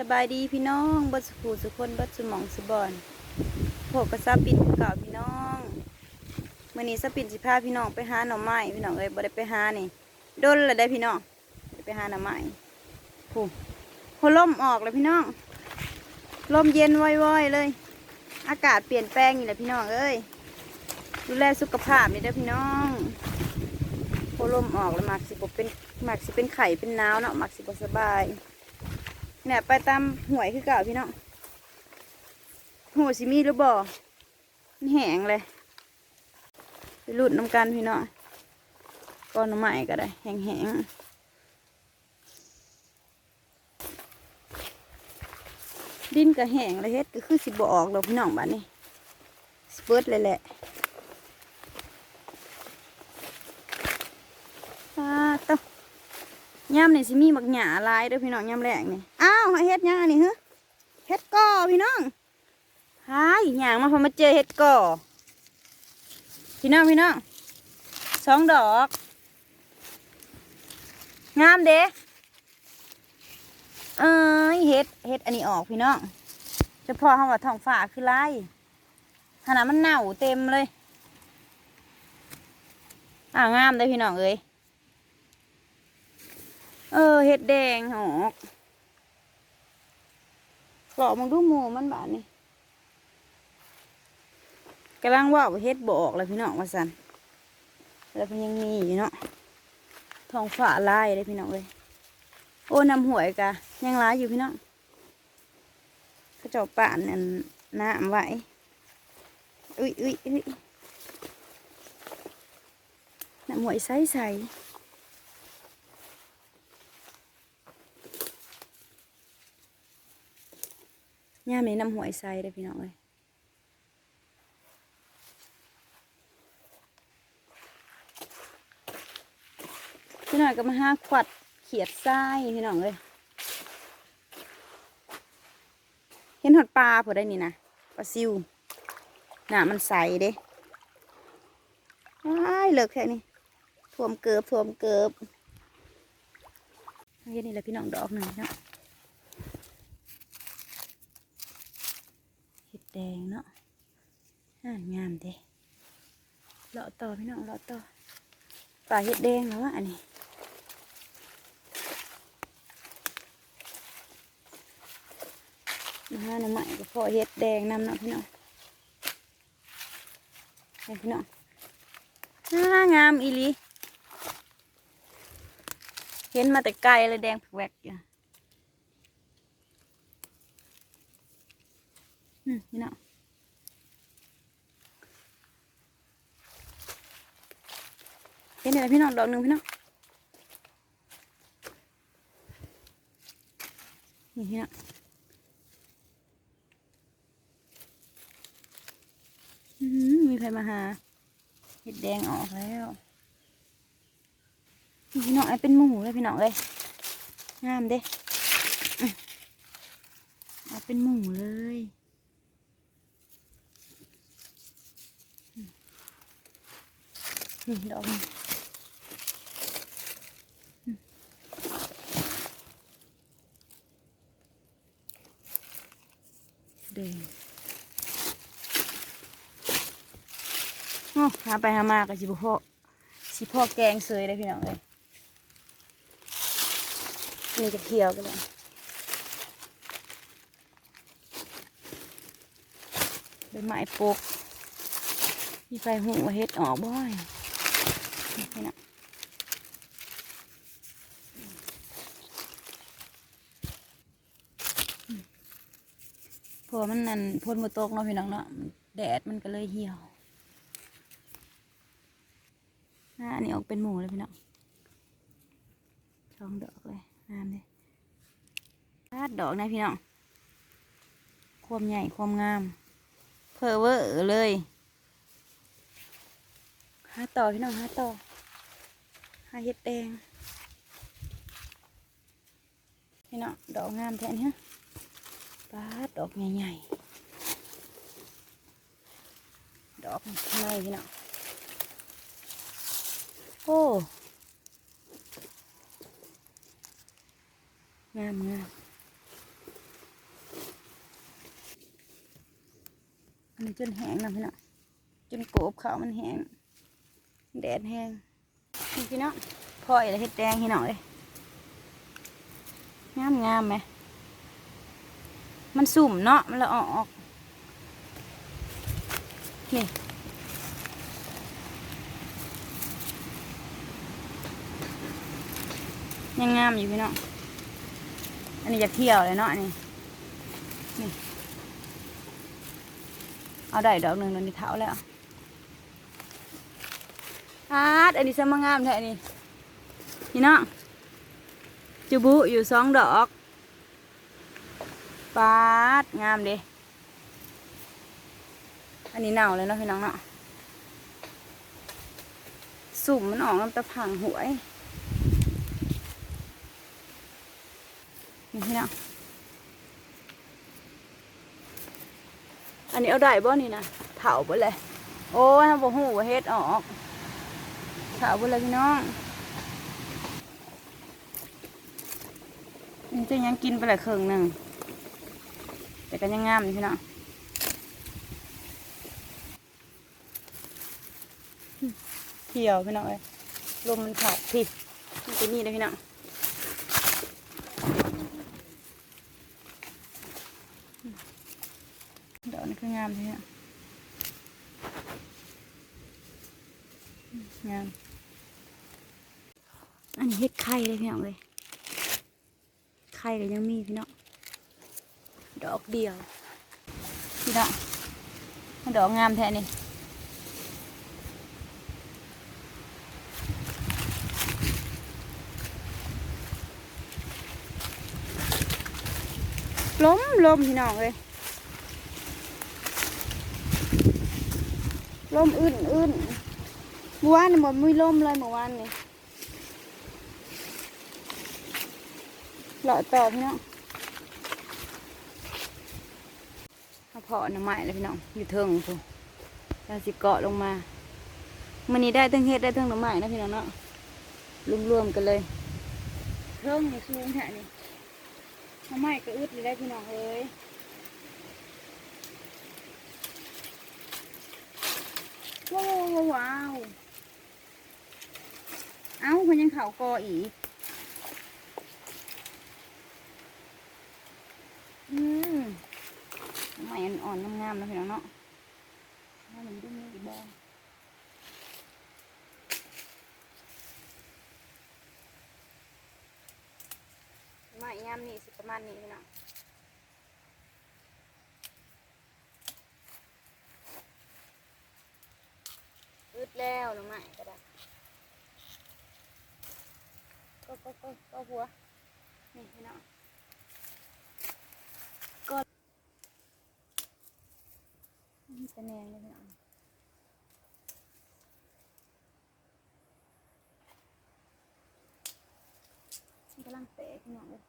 สบายดีพี่น้องบัสุขสุคนบัสมองสุบอนพวกกระซาปิ่นเก่าพี่น้องมื่อนี้สปิ่นสิพาพี่น้องไปหาหน่อไม้พี่น้องเอ้ยบ่ได้ไปหานี่โดนเลยได้พี่น้องได้ไปหาหน่อไม้ผู้พอลมออกเลยพี่น้องลมเย็นว่อยๆเลย อากาศเปลี่ยนแปลงนี่แหละพี่น้องเอ้ยดูแลสุขภาพนี่เด้อพี่น้องพอลมออกแล้วมักสิบเป็นมักสิเป็นไข่เป็นหนาวเนาะมักสิบสบาย เนี่ยไปตามหวยคือเก่าพี่น้องหัวสิมีหรือบ่มันแห้งเลยไปหลุดน้ำกันพี่น้องก้อนน้ำใหม่ก็ได้แห้งดินก็แห้งเลยเฮ็ดก็คือสิบ่ออกหรอกพี่น้องบ้านนี้สเปิดเลยแหละอ่าต้องย่ำนี่สิมีบักหยาหลายเด้อพี่น้องย่ำแรกนี่อ้า วเฮ็ดยังอันนี้ฮะเฮ็ดก่อพี่น้องหายหยางมาพอมาเจอเฮ็ดก่อพี่น้องพี่น้องสองดอก งามเด้เอ้ยเฮ็ดเฮ็ดอันนี้ออกพี่น้องเฉพาะคำว่าท้องฟ้าคือลายขนาดมันเน่าเต็มเลย อ่างามเลยพี่น้องเอ้ยเออเห็ดแดงหอก หลอกมึงดูหมูมันบาดนี่กำลังว่าวเฮ็ดบออกเลยพี่น้องว่าสันแล้วมันยังมีอยู่เนาะทองฝาลายเลยพี่น้องเลยโอ้น้ำหวยกะยังร้ายอยู่พี่น้องเขาเจ้าป่านนั่นน้ำไหวอุ้ยอุ้ยอุ้ยน้ำหวยใสใส ย่ามนี้น้ำหวยใส่เลยพี่น้องเลยพี่น้อยก็มาห้าขวัดเขียดไส้พี่น้องเลยเห็นหอดปลาพอได้นี่นะปลาซิวหนามันใสเด้ว้ายเลิกแค่นี้ท่วมเกือบท่วมเกือบเห็นนี่แหละพี่น้องดอกหนึ่งเนาะ เห็ด แดงเนาะอ่างามเด้เลาะต่อพี่น้องเลาะต่อป่าเห็ดแดงแล้วอะอันนี้นะฮะน้ำใหม่ก็พอเห็ดแดงนำเนาะพี่น้องเห็นพี่น้องอ่างามอีลีเห็นมาแต่ไกลเลยแดงแผวกอยู่ อืมพี่น้องเห็นอะไรพี่น้องดอกหนึ่งพี่น้องนี่พี่น้องมีใครมาหาเห็ดแดงออกแล้วพี่น้องไอ้เป็นหมูเลยพี่น้องเลยงามเด้อเอาเป็นหมูเลย นี่ดอกนี่อืมแดงโอ้หาไปหามากับสิบพ่อสิพ่อแกงเสยเลยพี่น้องเลยนี่จะเคี่ยวกันเลยเป็นไม้ปกมีไฟหูว่าเฮ็ดออกบ่อย นี่นะเพราะว่ามันนั่นพ่นมาตกเนาะพี่น้องเนาะแดดมันก็เลยเหี่ยวอ่าอันนี้ออกเป็นหมูเลยพี่น้องสองดอกเลยงามเลยพาดดอกนะพี่น้อง ความใหญ่ความงาม เพอเวอร์เลยหาต่อพี่น้องหาต่อาเห็ดแดงพี่น้อดอกงามแท้เนี่ยปลาดอกใหญ่ๆ ดอกข้างในพี่น้อโอ้งามงามอันนี้จนแห้งนะพี่น้องจนโกบเขามันแห้งแดดแห้ง พี่น้องพ่อยแล้วเห็ดแดงพี่น้อยงามงามไหมมันสุ่มเนาะมันละออกนี่ยังงามอยู่พี่น้อง อันนี้จะเที่ยวเลยเนาะนนี้นี่ เอาได้ดอกหนึ่งนนนี่เท้าแล้ว อาดอันนี้สมงามแท้นนี้พี่เน้องจูบุอยู่สองดอกปาดงามเด้อันนี้เน่าเลยเนาะพี่น้องเนาะสุ่มมันออกน้ำตะพังหวยนี่พี่น้องอันนี้เอาได้บ่นี่นะเถาบ่เลยโอ้ยทำบ่หูว่เฮ็ดออก เถาบ่เลยพี่น้องนี่จะยังกินไปเลยครึ่งหนึ่งแต่ก็ยังงามอยู่พี่น้องเที่ยวพี่น้องเอ้ยลมมันขาดพี่มันจะนี่เลยพี่น้องดอกนี่คืองามเลยอะงาม อันนี้เฮ็ดไข่เลยพี่น้องเลยไข่ก็ยังมีพี่น้องดอกเดียว พี่น้องมันดอกงามแท้นี่ล้มล้มพี่น้องเลยลมอื่นอื่นเมื่อวานนี่หมดมือลมเลยเมื่อวานนี่ เลาะต่อพี่น้องเอาพาะหน่อไม้เลยพี่น้องอยู่เทิงพูเราสิเกาะลงมามันนี้ได้ทั้งเฮ็ดได้ทั้งหน่อไม้นะพี่น้องเนาะรวมๆกันเลยเทิงนี่สูงแท้นี่หน่อไม้ก็อึดเลยได้พี่น้องเอ้ยว้าวว้าวเอ้ามันยังเขากออีก อืมใหม่ อ่อนๆงามๆนะพี่น้องเนาะว่ามันดูมีกี่บองไม้งามนี่สิประมาณนี้พี่น้องอึดแล้วหรือไม่ก็ได้ก็ก็ก็ก็หัวนี่พี่น้อง จะแนงเลยพี่น้องกำลังเตะพี่น้องเลย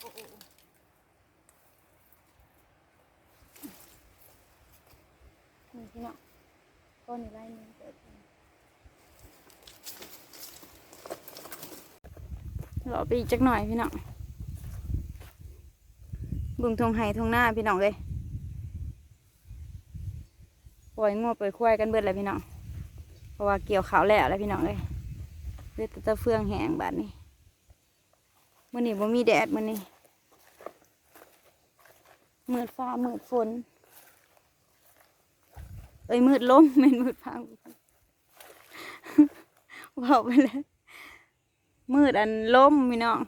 โอ้โอ้โอ้นี่ พี่น้องก้อนนี้ไล่เงินเปิดรอไปอีกจักหน่อยพี่น้องบุงทงไห้ทงหน้าพี่น้องเลยปล่อยงัวปล่อยควายกันเบิดเลยพี่น้องเพราะว่าเกี่ยวขาวแล้วแล้วพี่น้องเลยเลือดตะเฟืองแหงบาดนี้มื่อนี้บ่มีแดดมื่อนี้มืดฟ้ามืดฝน เอ้ยมืดล้มเม่นมืดฟ้ามืดฝนบอกไปแล้วมืดอันล้มพี่น้อง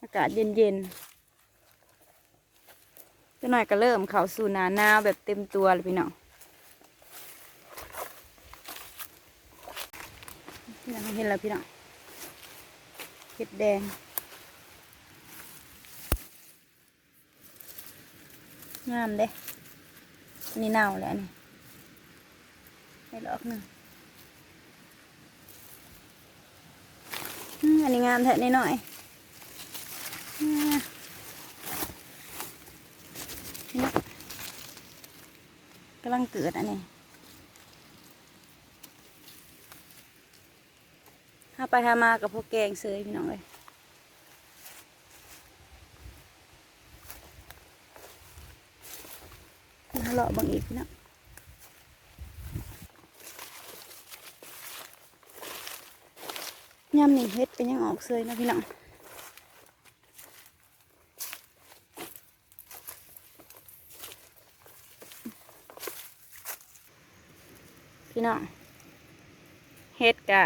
อากาศเย็นๆจะหน่อยก็เริ่มเขาสู่นาหนาวแบบเต็มตัวเลยพี่น้องพี่น้องเห็นแล้วพี่น้องเห็ดแดง งามเด้นี่เน่าแล้วนี่ให้ดอกหนึ่งอันนี้งามแท้นิดหน่อยกำลังเกิดอันนี้ถ้าไปทามากับพวกแกงเสยพี่น้องเลย อีกน้องย่ำนี่เฮ็ดเป็นยังออกเสยนะพี่น้องพี่น้องเฮ็ดกะ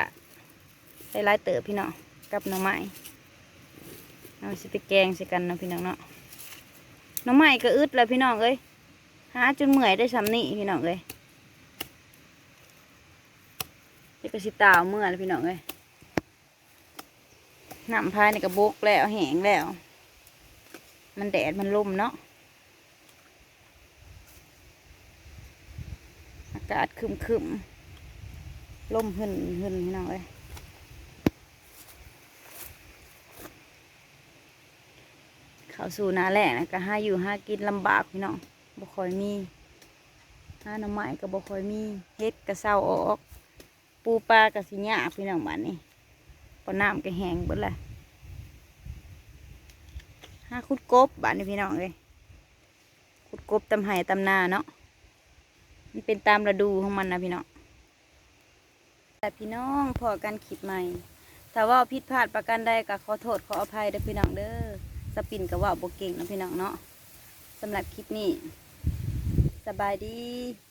ได้หลายเติบพี่น้องกับหน่อไม้เอาสิไปแกงสิกันนะพี่น้องเนาะหน่อไม้ก็อึดแล้วพี่น้องเอ้ย หาจนเมื่อยได้สำนี่พี่น้องเอ้ยเด็กก็สิตาวเมื่อยแล้วพี่น้องเอ้ยน้ำพายในกระบกแล้วแห้งแล้ว มันแดดมันลมเนาะอากาศคึมคึมๆลมหึนหึนพี่น้องเลยเขาสู่นาแหล่นะก็ห้าอยู่ห้ากินลำบากพี่น้อง บ่ค่อยมีห้าหน้ำไม้ก็บ่ค่อยมีเฮ็ดก็เศร้าออก ปูปลาก็สิยาพี่น้องบ้านนี้ปน้ำก็แห้งเบิดละห้าคุดกบบ้านนี้พี่น้องเลยคุดกบตำไห้ตำนาเนาะมันเป็นตามฤดูของมันนะพี่น้องแต่พี่น้องพอกันคลิปใหม่ถ้าว่าผิดพลาดประการใดก็ขอโทษขออภัยเด้อพี่น้องเด้อสปินกับว่าโบเก่งนะพี่น้องเนาะสำหรับคลิปนี้ สบายดี